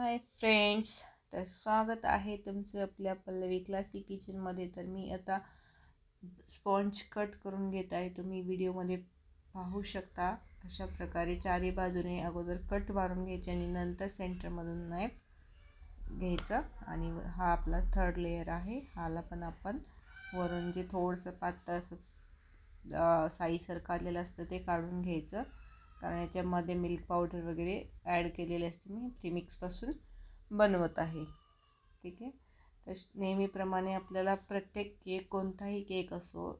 Hi friends तर स्वागत आहे तुमचं आपल्या पल्लवी क्लासिक किचनमध्ये तर मी आता स्पॉन्ज कट करून घेत आहे. तुम्ही व्हिडिओमध्ये पाहू शकता अशा प्रकारे चारी बाजूने अगोदर कट मारून घ्यायचे आणि नंतर सेंटरमधून नाईफ घ्यायचं. आणि हा आपला थर्ड लेअर आहे. हाला पण आपण वरून जे थोडंसं पातळ असं साईसारखं आलेलं असतं ते काढून घ्यायचं. कारण याच्यामध्ये मिल्क पावडर वगैरे ॲड केलेले असते मी प्रीमिक्सपासून बनवत आहे. ठीक आहे? तर नेहमीप्रमाणे आपल्याला प्रत्येक केक कोणताही केक असो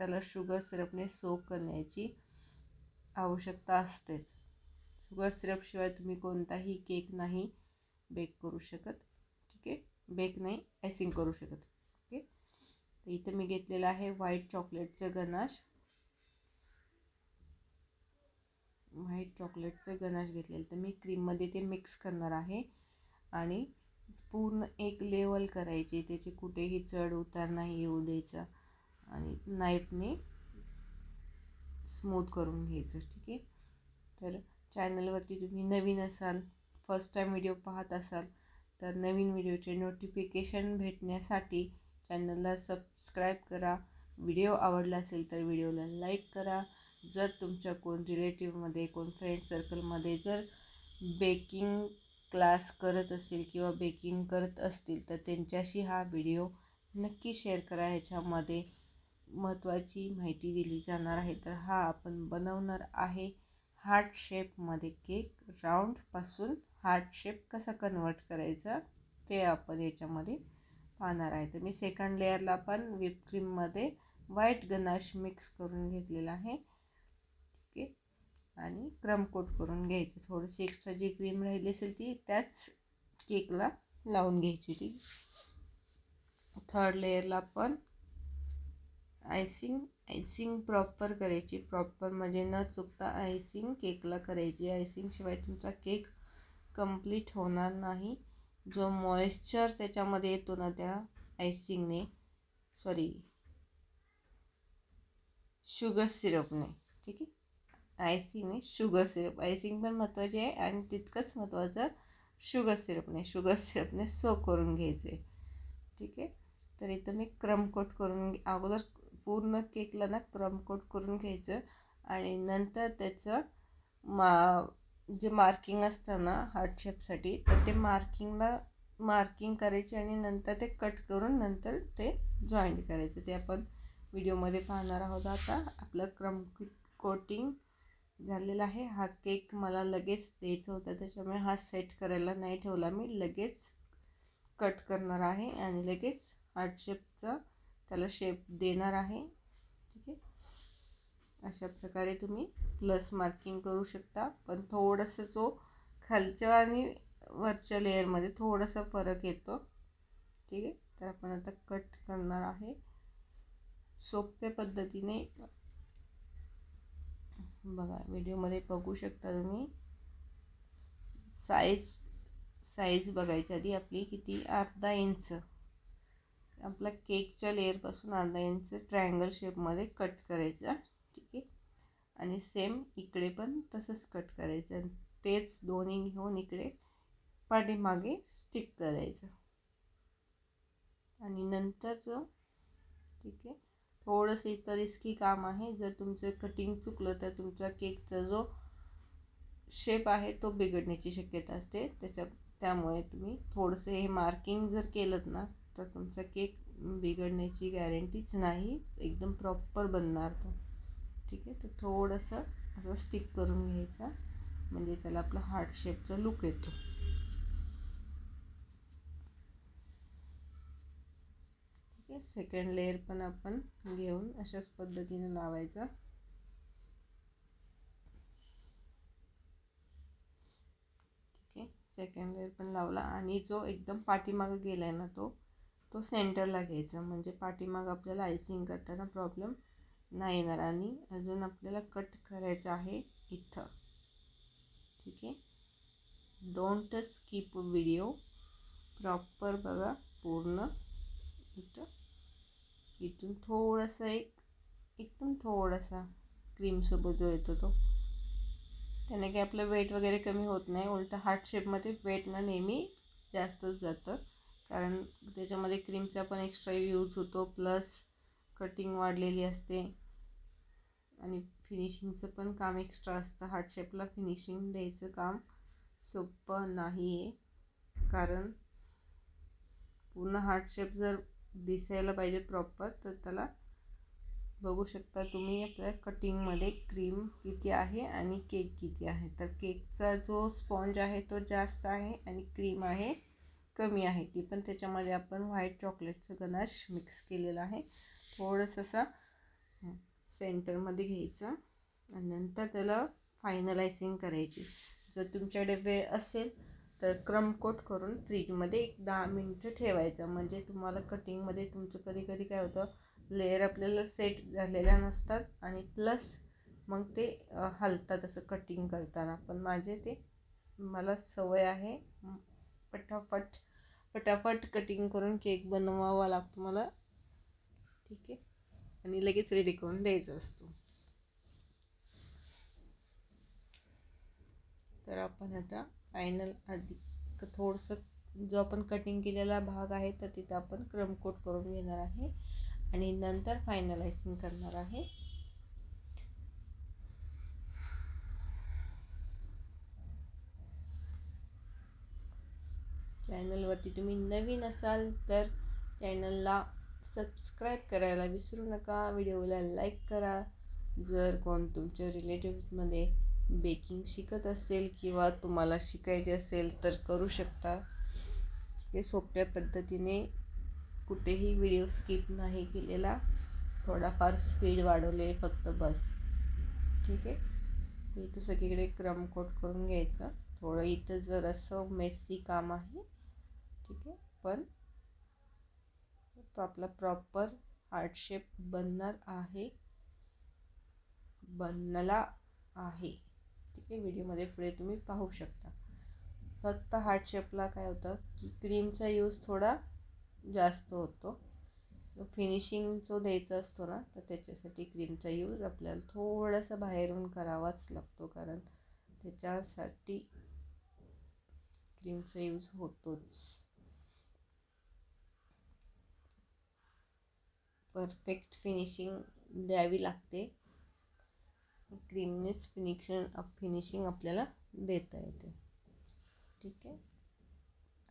त्याला शुगर सिरपने सोक करण्याची आवश्यकता असतेच. शुगर सिरपशिवाय तुम्ही कोणताही केक नाही बेक करू शकत. ठीक आहे? बेक नाही ॲसिंग करू शकत. ओके इथं मी घेतलेलं आहे व्हाईट चॉकलेटचं गनाश. व्हाईट चॉकलेटचं गनाश घेतलेलं. तर मी क्रीममध्ये ते मिक्स करणार आहे. आणि पूर्ण एक लेवल करायची. त्याचे कुठेही चढ उतार नाही येऊ द्यायचा. आणि नाईफने स्मूथ करून घ्यायचं ठीक आहे? तर चॅनलवरती तुम्ही नवीन असाल फर्स्ट टाईम व्हिडिओ पाहत असाल तर नवीन व्हिडिओचे नोटिफिकेशन भेटण्यासाठी चॅनलला सबस्क्राईब करा. व्हिडिओ आवडला असेल तर व्हिडिओला लाईक करा. जर तुमच्या कोण रिलेटिव्हमध्ये कोण फ्रेंड सर्कलमध्ये जर बेकिंग क्लास करत असेल किंवा बेकिंग करत असतील तर त्यांच्याशी हा व्हिडिओ नक्की शेअर करा. ह्याच्यामध्ये महत्त्वाची माहिती दिली जाणार आहे. तर हा आपण बनवणार आहे. हार्ट शेपमध्ये केक राऊंडपासून हार्ट शेप कसा कन्वर्ट करायचा ते आपण याच्यामध्ये पाहणार आहे. तर मी सेकंड लेअरला पण व्हिप क्रीममध्ये व्हाईट गनाश मिक्स करून घेतलेला आहे. आणि क्रम कोट करून घ्यायचं. थोडीशी एक्स्ट्रा जी क्रीम राहिली असेल ती त्याच केकला लावून घ्यायची ती. थर्ड लेअरला पण आयसिंग आयसिंग प्रॉपर करायची. प्रॉपर म्हणजे न चुकता आयसिंग केकला करायची. आयसिंगशिवाय तुमचा केक कंप्लीट होणार नाही. जो मॉइश्चर त्याच्यामध्ये येतो ना त्या आयसिंगने सॉरी शुगर सिरपने ठीक आहे? आयसिंग नाही शुगर सिरप. आयसिंग पण महत्त्वाचे आहे आणि तितकंच महत्त्वाचं शुगर सिरपने शुगर सिरपने सो करून घ्यायचे. ठीक आहे? तर इथं मी क्रम कोट करून अगोदर पूर्ण केकला ना क्रम कोट करून घ्यायचं आणि नंतर त्याचं मा जे मार्किंग असतं ना हार्ट शेपसाठी तर ते मार्किंगला मार्किंग करायचे आणि नंतर ते कट करून नंतर ते जॉईंट करायचं. ते आपण व्हिडिओमध्ये पाहणार आहोत आता. आपलं क्रम कोटिंग झालेला आहे. हा केक मला लगेच द्यायचा होता त्याच्यामुळे हा सेट करायला नाही ठेवला मी. लगेच कट करणार आहे आणि लगेच हार्ट शेपचा त्याला शेप देणार आहे. ठीक आहे? अशा प्रकारे तुम्ही प्लस मार्किंग करू शकता. पण थोडंसं जो खालच्या आणि वरच्या लेअरमध्ये थोडासा फरक येतो ठीक आहे? तर आपण आता कट करणार आहे. सोप्या पद्धतीने बघा व्हिडिओमध्ये बघू शकता तुम्ही. साईज साईज बघायची आधी आपली किती? अर्धा इंच आपला केकच्या लेअरपासून अर्धा इंच ट्रायंगल शेपमध्ये कट करायचा ठीक आहे? आणि सेम इकडे पण तसंच कट करायचं. आणि तेच दोन्ही घेऊन इकडे पाठीमागे स्टिक करायचं. आणि नंतर जो ठीक आहे? थोडंसं इतर रिस्की काम आहे. जर तुमचं कटिंग चुकलं तर तुमच्या केकचा जो शेप आहे तो बिघडण्याची शक्यता असते. त्याच्या त्यामुळे तुम्ही थोडंसं हे मार्किंग जर केलं ना तर तुमचा केक बिघडण्याची गॅरंटीच नाही. एकदम प्रॉपर बनणार तो. ठीक आहे? तर थोडंसं असं स्टिक करून घ्यायचा. म्हणजे त्याला आपला हार्ट शेपचा लुक येतो. सेकंड लेअर पण आपण घेऊन अशाच पद्धतीने लावायचा. ठीक आहे. सेकंड लेअर पण लावला आणि जो एकदम पाठीमागं गेला आहे ना तो तो सेंटरला घ्यायचा. म्हणजे पाठीमागं आपल्याला आयसिंग करताना प्रॉब्लेम नाही येणार. आणि अजून आपल्याला कट करायचं आहे इथं. ठीक आहे. डोंट स्किप व्हिडिओ प्रॉपर बघा पूर्ण इथं. इथून थोडासा एक एकदम थोडासा क्रीमसोबत जो येतो तो. त्याने काही आपलं वेट वगैरे कमी होत नाही उलटं हार्ट शेपमध्ये वेटनं नेहमी जास्तच जातं. कारण त्याच्यामध्ये क्रीमचा पण एक्स्ट्रा यूज होतो प्लस कटिंग वाढलेली असते. आणि फिनिशिंगचं पण काम एक्स्ट्रा असतं. हार्ट शेपला फिनिशिंग द्यायचं काम सोपं नाही आहे कारण पूर्ण हार्ट शेप जर दिसायला पाहिजे प्रॉपर तर त्याला बघू शकता तुम्ही आपल्या कटिंगमध्ये क्रीम किती आहे आणि केक किती आहे. तर केकचा जो स्पॉन्ज आहे तो जास्त आहे आणि क्रीम आहे कमी आहे. ती पण त्याच्यामध्ये आपण व्हाईट चॉकलेटचं गनाश मिक्स केलेला आहे. थोडंसं असा सेंटरमध्ये घ्यायचं आणि नंतर त्याला फायनलायझिंग करायची. जर तुमच्याकडे वेळ असेल तर क्रमकोट करून फ्रीजमध्ये एक दहा मिनटं ठेवायचं. म्हणजे तुम्हाला कटिंगमध्ये तुमचं कधी कधी काय होतं लेअर आपल्याला सेट झालेल्या नसतात आणि प्लस मग ते हलतात असं कटिंग करताना. पण माझे ते मला सवय आहे. पटापट पटापट कटिंग करून केक बनवावा लागतो मला. ठीक आहे? आणि लगेच रेडी करून द्यायचा असतो. तर आपण आता फायनल आधी. थोडंसं जो आपण कटिंग केलेला भाग आहे तर तिथं आपण क्रमकोट करून घेणार आहे. आणि नंतर फायनलायझिंग करणार आहे. चॅनलवरती तुम्ही नवीन असाल तर चॅनलला सबस्क्राईब करायला विसरू नका. व्हिडिओला लाईक करा. जर कोण तुमच्या रिलेटिव्हमध्ये बेकिंग शिकत असेल किंवा तुम्हाला शिकायचे असेल तर करू शकता. हे सोप्या पद्धतीने कुठेही व्हिडिओ स्किप नाही केलेला. थोडाफार स्पीड वाढवले फक्त बस. ठीक आहे? इथं सगळीकडे क्रमकोट करून घ्यायचं. थोडं इथं जरासं मेसी काम आहे. ठीक आहे? पण आपला प्रॉपर हार्ट शेप बनणार आहे. बनला आहे. ठीक आहे व्हिडिओमध्ये पुढे तुम्ही पाहू शकता. फक्त हार्ट शेपला काय होतं की क्रीमचा यूज थोडा जास्त होतो. फिनिशिंग जो द्यायचा असतो ना तर त्याच्यासाठी क्रीमचा यूज आपल्याला थोडासा बाहेरून करावाच लागतो. कारण त्याच्यासाठी क्रीमचा यूज होतोच. परफेक्ट फिनिशिंग द्यावी लागते. क्रीमनेच फिनिशिंग फिनिशिंग आपल्याला देता येते. ठीक आहे?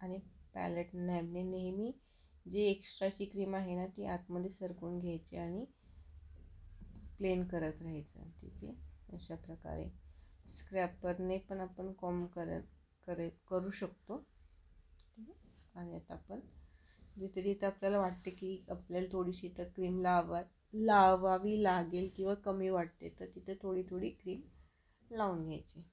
आणि पॅलेट नॅबने नेहमी जी एक्स्ट्राची क्रीम आहे ना ती आतमध्ये सरकून घ्यायची आणि प्लेन करत राहायचं. ठीक आहे? अशा प्रकारे. स्क्रॅपरने पण आपण कॉम कर करे करू शकतो. आणि आता आपण जिथे जिथे आपल्याला वाटते की आपल्याला थोडीशी तर क्रीम लावा लावावी लागेल किंवा कमी वाटते तर तिथे थोडी थोडी क्रीम लावून घ्यायची.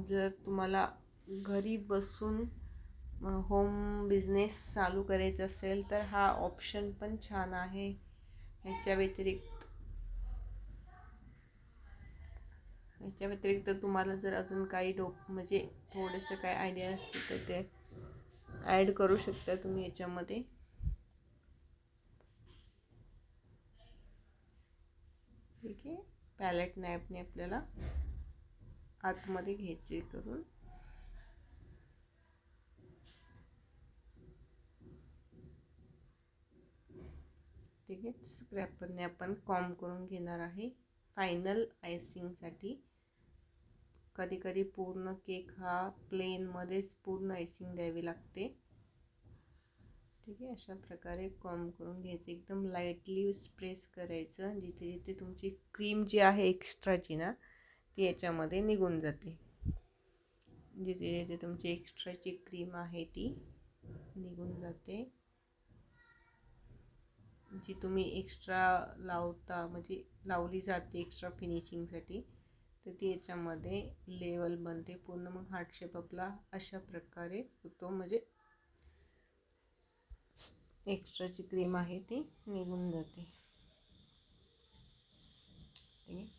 जर तुम्हाला घरी बसून होम बिझनेस चालू करायचा असेल तर हा ऑप्शन पण छान आहे. ह्याच्या व्यतिरिक्त ह्याच्या व्यतिरिक्त तुम्हाला जर अजून काही डोक म्हणजे थोडंसं काय आयडिया असतील तर ते ॲड करू शकता तुम्ही याच्यामध्ये. ठीक आहे. पॅलेट नॅपने आपल्याला आतमध्ये घ्यायचे करून. ठीक आहे. स्क्रॅपरने आपण कॉम करून घेणार आहे. फायनल आयसिंगसाठी कधीकधी पूर्ण केक हा प्लेनमध्येच पूर्ण आयसिंग द्यावी लागते. ठीक आहे अशा प्रकारे कॉम करून घ्यायचं. एकदम लाईटली स्प्रेस करायचं जिथे जिथे तुमची क्रीम जी आहे एक्स्ट्राची ना ती याच्यामध्ये निघून जाते. जिथे जिथे तुमची एक्स्ट्राची क्रीम आहे ती निघून जाते. जी तुम्ही एक्स्ट्रा लावता म्हणजे लावली जाते एक्स्ट्रा फिनिशिंगसाठी तर ती याच्यामध्ये लेवल बनते. पूर्ण मग हार्ट शेप आपला अशा प्रकारे होतो. म्हणजे एक्स्ट्राची क्रीम आहे ती निघून जाते.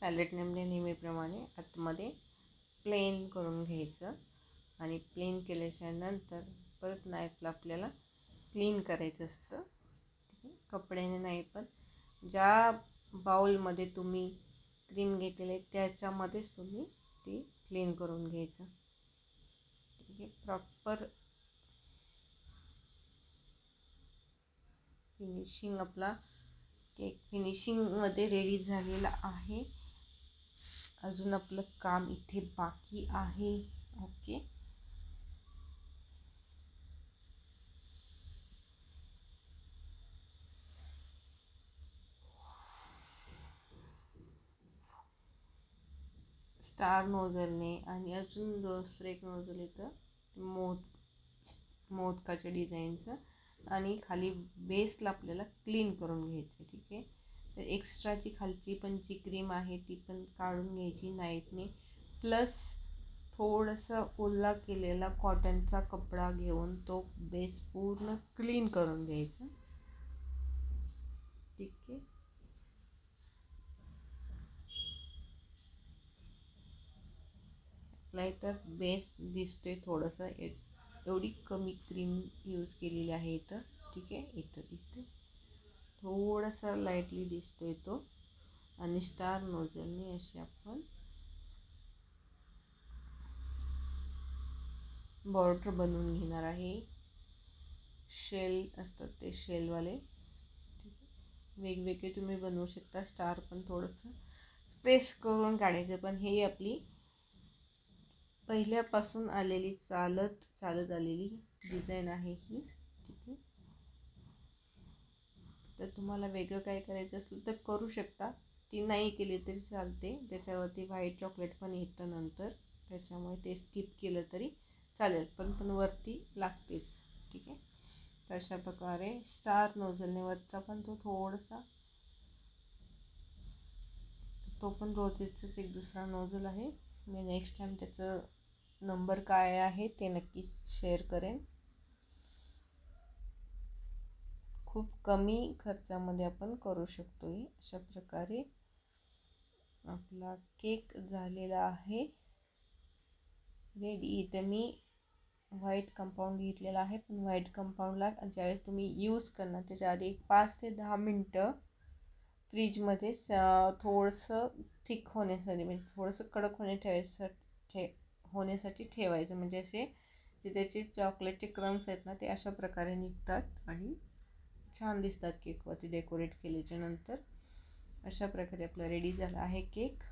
पॅलेट नेमले नेहमीप्रमाणे आतमध्ये प्लेन करून घ्यायचं. आणि प्लेन केल्याच्यानंतर परत नाईफला आपल्याला क्लीन करायचं असतं. ठीक आहे? कपड्याने नाही पण ज्या बाउलमध्ये तुम्ही क्रीम घेतलेली आहे त्याच्यामध्येच तुम्ही ती क्लीन करून घ्यायचं. ठीक आहे. प्रॉपर फिनिशिंग आपला केक फिनिशिंगमध्ये रेडी झालेला आहे. अजून आपलं काम इथे बाकी आहे. ओके. स्टार नोझलने आणि अजून दुसरं एक नोझल येतं मोद मोदकाच्या डिझाईनचं. आणि खाली बेसला आपल्याला क्लीन करून घ्यायचं ठीक आहे? तर एक्स्ट्राची खालची पण जी क्रीम आहे ती पण काढून घ्यायची नाईटने. प्लस थोडंसं ओला केलेला कॉटनचा कपडा घेऊन तो बेस पूर्ण क्लीन करून घ्यायचा. ठीक आहे? तर बेस दिसतोय थोडंसं. एवढी कमी क्रीम यूज केलेली आहे इथं. ठीक आहे? इथं दिसते थोडासा लाईटली दिसतोय तो. आणि स्टार नोजलने असे आपण बॉर्डर बनवून घेणार आहे. शेल असतात ते शेलवाले वेगवेगळे तुम्ही बनवू शकता. स्टार पण थोडंसं प्रेस करून काढायचं. पण हे आपली पहिल्यापासून आलेली चालत चालत आलेली डिझाईन आहे ही ठीक आहे तर तुम्हाला वेगळं काय करायचं असलं तर करू शकता. ती नाही केली तरी चालते. त्याच्यावरती व्हाईट चॉकलेट पण येतं नंतर. त्याच्यामुळे ते स्किप केलं तरी चालेल. पण पण वरती लागतेच. ठीक आहे? तर अशा प्रकारे स्टार नोझलने वरचा पण तो थोडासा तो पण रोजेचाच एक दुसरा नोझल आहे. मी नेक्स्ट टाईम त्याचं नंबर काय आहे ते नक्कीच शेअर करेन. खूप कमी खर्चामध्ये आपण करू शकतो अशा प्रकारे. आपला केक झालेला आहे. रेडी इथं मी व्हाईट कंपाऊंड घेतलेला आहे. पण व्हाईट कंपाऊंडला ज्यावेळेस तुम्ही यूज करणार त्याच्या आधी एक पाच ते दहा मिनटं फ्रीजमध्ये थोडंसं थिक होण्यासाठी म्हणजे थोडंसं कडक होणे ठेवायसाठी ठे होण्यासाठी ठेवायचं. म्हणजे असे जे त्याचे चॉकलेटचे क्रम्स आहेत ना ते अशा प्रकारे निघतात आणि छान दिसतात केकवरती डेकोरेट केल्याच्यानंतर. अशा प्रकारे आपला रेडी झाला आहे केक